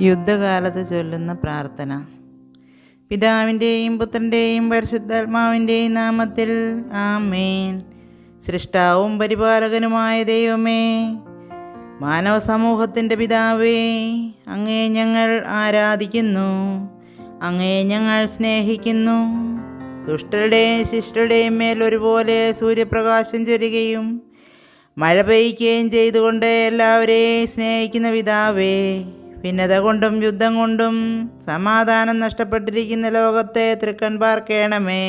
യുദ്ധകാലത്ത് ചൊല്ലുന്ന പ്രാർത്ഥന. പിതാവിന്റെയും പുത്രന്റെയും പരിശുദ്ധാത്മാവിന്റെയും നാമത്തിൽ ആമേൻ. സൃഷ്ടാവും പരിപാലകനുമായ ദൈവമേ മാനവ സമൂഹത്തിന്റെ പിതാവേ അങ്ങേ ഞങ്ങൾ ആരാധിക്കുന്നു അങ്ങേ ഞങ്ങൾ സ്നേഹിക്കുന്നു. ദുഷ്ടരുടെയും ശിഷ്ടരുടെയും മേൽ ഒരുപോലെ സൂര്യപ്രകാശം ചൊരുകയും മഴ പെയ്യുകയും ചെയ്തുകൊണ്ട് എല്ലാവരെയും സ്നേഹിക്കുന്ന പിതാവേ ഭിന്നത കൊണ്ടും യുദ്ധം കൊണ്ടും സമാധാനം നഷ്ടപ്പെട്ടിരിക്കുന്ന ലോകത്തെ തൃക്കൺ പാർക്കേണമേ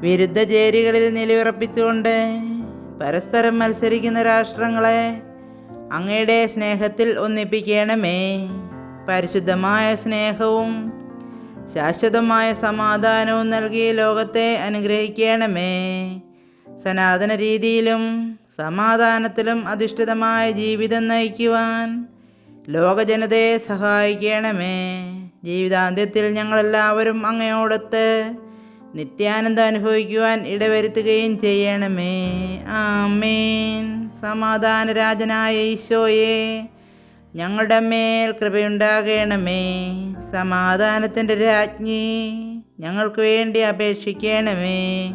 വിരുദ്ധ ചേരികളിൽ നിലയുറപ്പിച്ചുകൊണ്ട് പരസ്പരം മത്സരിക്കുന്ന രാഷ്ട്രങ്ങളെ അങ്ങയുടെ സ്നേഹത്തിൽ ഒന്നിപ്പിക്കണമേ. പരിശുദ്ധമായ സ്നേഹവും ശാശ്വതമായ സമാധാനവും നൽകി ലോകത്തെ അനുഗ്രഹിക്കണമേ. സനാതന രീതിയിലും സമാധാനത്തിലും അധിഷ്ഠിതമായ ജീവിതം നയിക്കുവാൻ ലോകജനതയെ സഹായിക്കണമേ. ജീവിതാന്ത്യത്തിൽ ഞങ്ങളെല്ലാവരും അങ്ങയോടൊത്ത് നിത്യാനന്ദം അനുഭവിക്കുവാൻ ഇടവരുത്തുകയും ചെയ്യണമേ. ആമേൻ. സമാധാനരാജനായ ഈശോയെ ഞങ്ങളുടെ മേൽ കൃപയുണ്ടാകണമേ. സമാധാനത്തിന്റെ രാജ്ഞി ഞങ്ങൾക്ക് വേണ്ടി അപേക്ഷിക്കണമേ.